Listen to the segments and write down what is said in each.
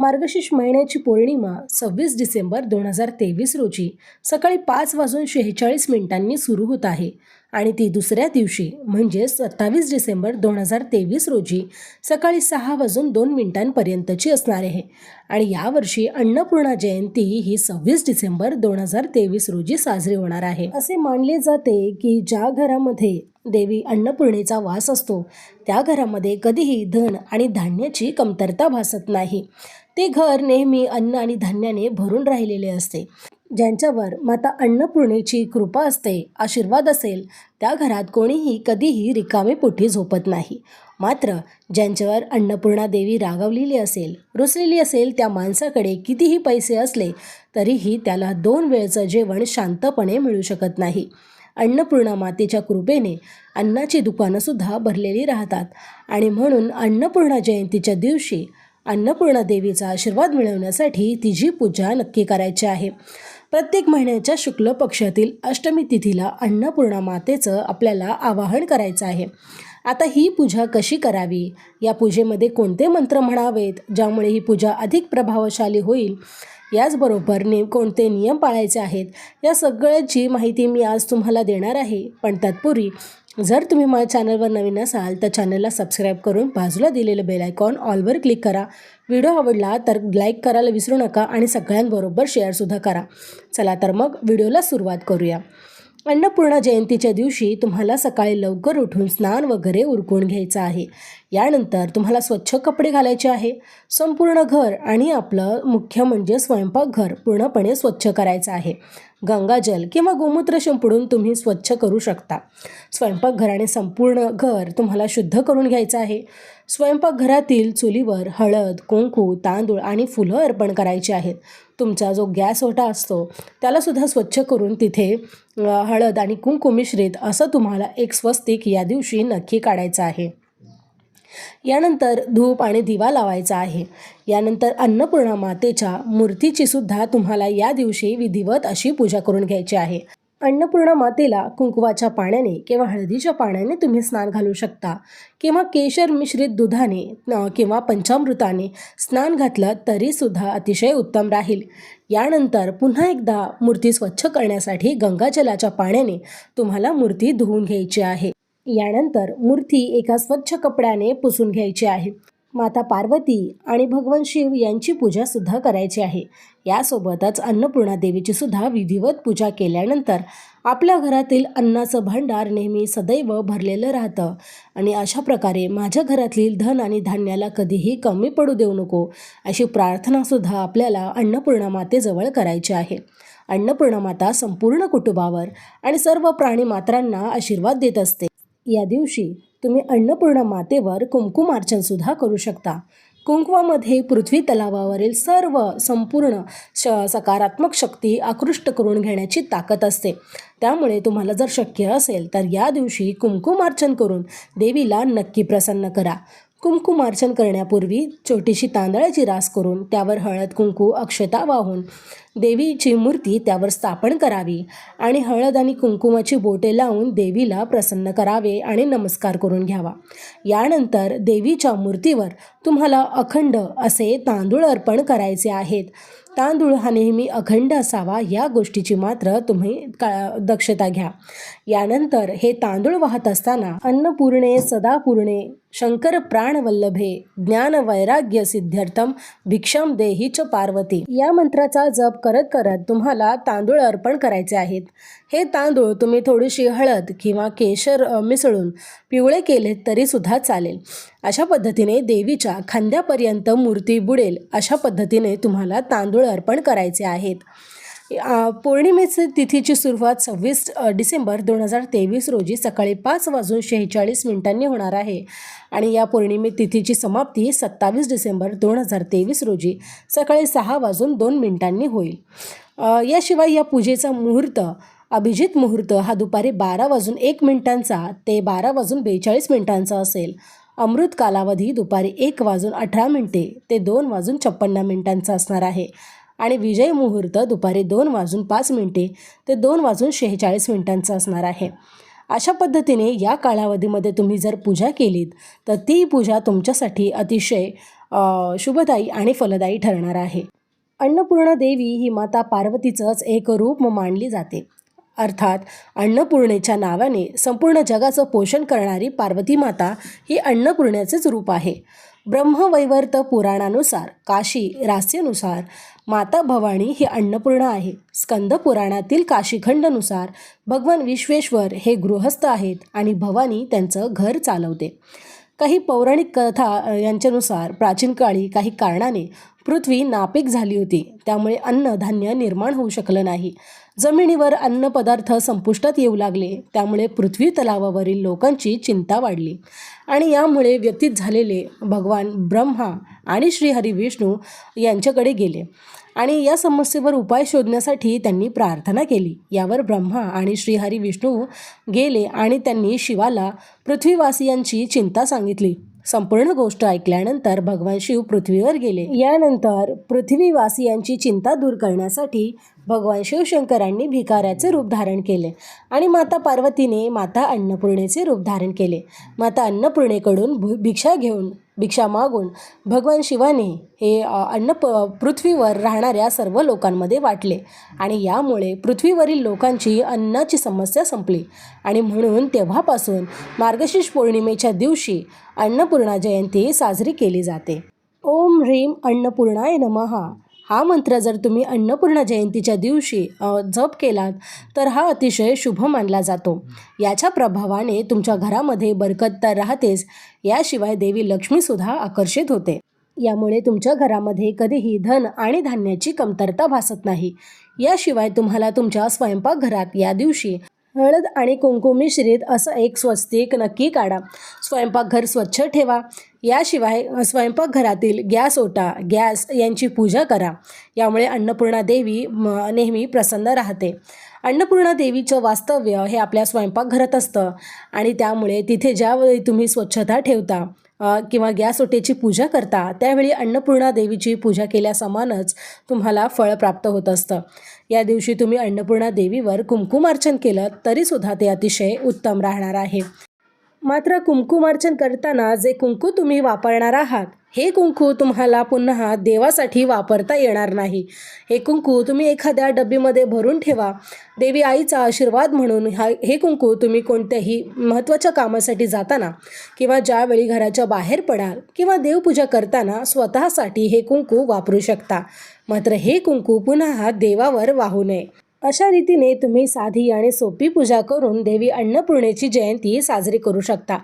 मार्गशीर्ष महिन्याची पौर्णिमा सव्वीस डिसेंबर दोन हजार तेवीस रोजी सकाळी पाच वाजून शेहेचाळीस मिनिटांनी सुरू होत आहे. आणि ती दुसऱ्या दिवशी म्हणजे सत्तावीस डिसेंबर दोन हजार तेवीस रोजी सकाळी सहा वाजून दोन मिनिटांपर्यंतची असणार आहे. आणि यावर्षी अन्नपूर्णा जयंती ही सव्वीस डिसेंबर दोन हजार तेवीस रोजी साजरी होणार आहे. असे मानले जाते की ज्या घरामध्ये देवी अन्नपूर्णेचा वास असतो त्या घरामध्ये कधीही धन आणि धान्याची कमतरता भासत नाही. ते घर नेहमी अन्न आणि धान्याने भरून राहिलेले असते. ज्यांच्यावर माता अन्नपूर्णेची कृपा असते आशीर्वाद असेल त्या घरात कोणीही कधीही रिकामे पोटी झोपत नाही. मात्र ज्यांच्यावर अन्नपूर्णा देवी रागवलेली असेल रुसलेली असेल त्या माणसाकडे कितीही पैसे असले तरीही त्याला दोन वेळचं जेवण शांतपणे मिळू शकत नाही. अन्नपूर्णा मातेच्या कृपेने अन्नाची दुकानंसुद्धा भरलेली राहतात आणि म्हणून अन्नपूर्णा जयंतीच्या दिवशी अन्नपूर्णा देवीचा आशीर्वाद मिळवण्यासाठी तिची पूजा नक्की करायची आहे. प्रत्येक महिन्याच्या शुक्ल पक्षातील अष्टमी तिथीला अन्नपूर्णा मातेचं आपल्याला आवाहन करायचं आहे. आता ही पूजा कशी करावी? या पूजेमध्ये कोणते मंत्र म्हणावेत? ज्यामुळे ही पूजा अधिक प्रभावशाली होईल? याचबरोबर ने कोणते नियम पाळायचे आहेत? या सगळ्याची माहिती मी आज तुम्हाला देणार आहे. पण तत्पूर्वी जर तुम्ही माझ्या चॅनलवर नवीन असाल तर चॅनलला सबस्क्राईब करून बाजूला दिलेलं बेल आयकॉन ऑलवर क्लिक करा. व्हिडिओ आवडला तर लाईक करायला विसरू नका आणि सगळ्यांबरोबर शेअरसुद्धा करा. चला तर मग व्हिडिओला सुरुवात करूया. अन्नपूर्णा जयंतीच्या दिवशी तुम्हाला सकाळी लवकर उठून स्नान वगैरे उरकून घ्यायचं आहे. यानंतर तुम्हाला स्वच्छ कपडे घालायचे आहे. संपूर्ण घर आणि आपलं मुख्य म्हणजे स्वयंपाकघर पूर्णपणे स्वच्छ करायचं आहे. गंगाजल किंवा गोमूत्र शिंपडून तुम्ही स्वच्छ करू शकता. स्वयंपाकघर आणि संपूर्ण घर तुम्हाला शुद्ध करून घ्यायचं आहे. स्वयंपाकघरातील चुलीवर हळद कुंकू तांदूळ आणि फुलं अर्पण करायची आहेत. तुमचा जो गॅस ओटा असतो त्यालासुद्धा स्वच्छ करून तिथे हळद आणि कुंकू मिश्रित असं तुम्हाला एक स्वस्तिक या दिवशी नक्की काढायचं आहे. यानंतर धूप आणि दिवा लावायचा आहे. यानंतर अन्नपूर्णा मातेच्या मूर्तीची सुद्धा तुम्हाला या दिवशी विधिवत अशी पूजा करून घ्यायची आहे. अन्नपूर्णा मातेला कुंकवाच्या पाण्याने किंवा हळदीच्या पाण्याने तुम्ही स्नान घालू शकता. किंवा केशर मिश्रित दुधाने किंवा पंचामृताने स्नान घातलं तरीसुद्धा अतिशय उत्तम राहील. यानंतर पुन्हा एकदा मूर्ती स्वच्छ करण्यासाठी गंगाजलाच्या पाण्याने तुम्हाला मूर्ती धुवून घ्यायची आहे. यानंतर मूर्ती एका स्वच्छ कपड्याने पुसून घ्यायची आहे. माता पार्वती आणि भगवान शिव यांची पूजा सुद्धा करायची आहे. यासोबतच अन्नपूर्णा देवीची सुद्धा विधिवत पूजा केल्यानंतर आपल्या घरातील अन्नाचं भांडार नेहमी सदैव भरलेलं राहतं. आणि अशा प्रकारे माझ्या घरातील धन आणि धान्याला कधीही कमी पडू देऊ नको अशी प्रार्थनासुद्धा आपल्याला अन्नपूर्णा मातेजवळ करायची आहे. अन्नपूर्णा माता संपूर्ण कुटुंबावर आणि सर्व प्राणी मात्रांना आशीर्वाद देत असते. या दिवशी तुम्ही अन्नपूर्णा मातेवर कुंकुमार्चनसुद्धा करू शकता. कुंकवामध्ये पृथ्वी तलावावरील सर्व संपूर्ण श सकारात्मक शक्ती आकृष्ट करून घेण्याची ताकद असते. त्यामुळे तुम्हाला जर शक्य असेल तर या दिवशी कुंकुमार्चन करून देवीला नक्की प्रसन्न करा. कुंकुमार्चन करण्यापूर्वी छोटीशी तांदळाची रास करून त्यावर हळद कुंकू अक्षता वाहून देवीची मूर्ती त्यावर स्थापन करावी आणि हळद आणि कुंकुमाची बोटे लावून देवीला प्रसन्न करावे आणि नमस्कार करून घ्यावा. यानंतर देवीच्या मूर्तीवर तुम्हाला अखंड असे तांदूळ अर्पण करायचे आहेत. तांदूळ हा नेहमी अखंड असावा या गोष्टीची मात्र तुम्ही का दक्षता घ्या. यानंतर हे तांदूळ वाहत असताना अन्नपूर्णे सदापूर्णे शंकर प्राणवल्लभे ज्ञान वैराग्य सिद्ध्यर्थम भिक्षम देही च पार्वती. या मंत्राचा जप करत करत तुम्हाला तांदूळ अर्पण करायचे आहेत. हे तांदूळ तुम्ही थोडीशी हळद किंवा केशर मिसळून पिवळे केले तरी सुद्धा चालेल. अशा पद्धतीने देवीच्या खांद्यापर्यंत मूर्ती बुडेल अशा पद्धतीने तुम्हाला तांदूळ अर्पण करायचे आहेत. पौर्णिमेचे तिथीची सुरुवात सव्वीस डिसेंबर दोन हजार तेवीस रोजी सकाळी पाच वाजून शेहेचाळीस मिनिटांनी होणार आहे. आणि या पौर्णिमे तिथीची समाप्ती सत्तावीस डिसेंबर दोन हजार तेवीस रोजी सकाळी सहा वाजून दोन मिनिटांनी होईल. याशिवाय या पूजेचा मुहूर्त अभिजित मुहूर्त हा दुपारी बारा वाजून एक मिनिटांचा ते बारा वाजून बेचाळीस मिनिटांचा असेल. अमृत कालावधी दुपारी एक वाजून अठरा मिनिटे ते दोन वाजून छप्पन्न मिनिटांचा असणार आहे. आणि विजय मुहूर्त दुपारी दोन वाजून पाच मिनिटे ते दोन वाजून शेहेचाळीस मिनिटांचा असणार आहे. अशा पद्धतीने या कालावधीमध्ये तुम्ही जर पूजा केलीत तर ती पूजा तुमच्यासाठी अतिशय शुभदायी आणि फलदायी ठरणार आहे. अन्नपूर्णा देवी ही माता पार्वतीचंच एक रूप मानली जाते. अर्थात अन्नपूर्णेच्या नावाने संपूर्ण जगाचं पोषण करणारी पार्वती माता ही अन्नपूर्णेचेच रूप आहे. ब्रह्मवैवर्त पुराणानुसार काशी रास्यनुसार माता भवानी ही अन्नपूर्णा आहे. स्कंद पुराणातील काशीखंडनुसार भगवान विश्वेश्वर हे गृहस्थ आहेत आणि भवानी त्यांचं घर चालवते. काही पौराणिक कथा यांच्यानुसार प्राचीन काळी काही कारणाने पृथ्वी नापीक झाली होती. त्यामुळे अन्नधान्य निर्माण होऊ शकलं नाही. जमिनीवर अन्नपदार्थ संपुष्टात येऊ लागले त्यामुळे पृथ्वी तलावावरील लोकांची चिंता वाढली. आणि यामुळे व्यतीत झालेले भगवान ब्रह्मा आणि श्रीहरी विष्णू यांच्याकडे गेले. आणि या समस्येवर उपाय शोधण्यासाठी त्यांनी प्रार्थना केली. यावर ब्रह्मा आणि श्रीहरी विष्णू गेले आणि त्यांनी शिवाला पृथ्वीवासियांची चिंता सांगितली. संपूर्ण गोष्ट ऐकल्यानंतर भगवान शिव पृथ्वीवर गेले. यानंतर पृथ्वीवासियांची चिंता दूर करण्यासाठी भगवान शिवशंकरांनी भिकाऱ्याचे रूप धारण केले आणि माता पार्वतीने माता अन्नपूर्णेचे रूप धारण केले. माता अन्नपूर्णेकडून भु भिक्षा घेऊन भिक्षा मागून भगवान शिवाने हे अन्न प पृथ्वीवर राहणाऱ्या सर्व लोकांमध्ये वाटले आणि यामुळे पृथ्वीवरील लोकांची अन्नाची समस्या संपली. आणि म्हणून तेव्हापासून मार्गशीर्ष पौर्णिमेच्या दिवशी अन्नपूर्णा जयंती साजरी केली जाते. ओम ह्रीम अन्नपूर्णाय नमहा हा मंत्र जर तुम्ही अन्नपूर्णा जयंतीच्या दिवशी जप केलात तर हा अतिशय शुभ मानला जातो. याच्या प्रभावाने तुमच्या घरामध्ये बरकत तर राहतेच याशिवाय देवी लक्ष्मीसुद्धा आकर्षित होते. यामुळे तुमच्या घरामध्ये कधीही धन आणि धान्याची कमतरता भासत नाही. याशिवाय तुम्हाला तुमच्या स्वयंपाकघरात या दिवशी हळद आणि कुंकू मिश्रित असं एक स्वस्तिक नक्की काढा. स्वयंपाकघर स्वच्छ ठेवा. याशिवाय स्वयंपाकघरातील गॅस ओटा गॅस यांची पूजा करा. यामुळे अन्नपूर्णा देवी म, नेहमी प्रसन्न राहते. अन्नपूर्णा देवीचं वास्तव्य हे आपल्या स्वयंपाकघरात असतं आणि त्यामुळे तिथे ज्यावेळी तुम्ही स्वच्छता ठेवता किंवा गॅस ओटेची पूजा करता त्यावेळी अन्नपूर्णा देवीची पूजा केल्यासमानच तुम्हाला फळ प्राप्त होत असतं. या दिवशी तुम्ही अन्नपूर्णा देवीवर कुंकुमार्चन केलं तरीसुद्धा ते अतिशय उत्तम राहणार आहे. मात्र कुंकुमार्चन करताना जे कुंकू तुम्ही वापरणार आहात हे कुंकू तुम्हाला पुन्हा देवासाठी वापरता येणार नाही. हे कुंकू तुम्ही एखाद्या डब्बीमध्ये भरून ठेवा. देवी आईचा आशीर्वाद म्हणून हा हे कुंकू तुम्ही कोणत्याही महत्त्वाच्या कामासाठी जाताना किंवा ज्यावेळी घराच्या बाहेर पडाल किंवा देवपूजा करताना स्वतःसाठी हे कुंकू वापरू शकता. मात्र हे कुंकू पुन्हा देवावर वाहू नये. अशा रीतीने तुम्ही साधी आणि सोपी पूजा करून देवी अन्नपूर्णेची जयंती साजरी करू शकता.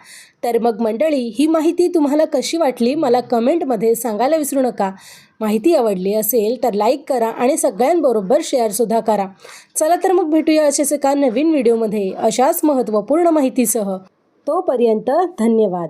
तर मग मंडळी ही माहिती तुम्हाला कशी वाटली मला कमेंटमध्ये सांगायला विसरू नका. माहिती आवडली असेल तर लाईक करा आणि सगळ्यांबरोबर शेअरसुद्धा करा. चला तर मग भेटूया असेच एका नवीन व्हिडिओमध्ये अशाच महत्त्वपूर्ण माहितीसह. तोपर्यंत धन्यवाद.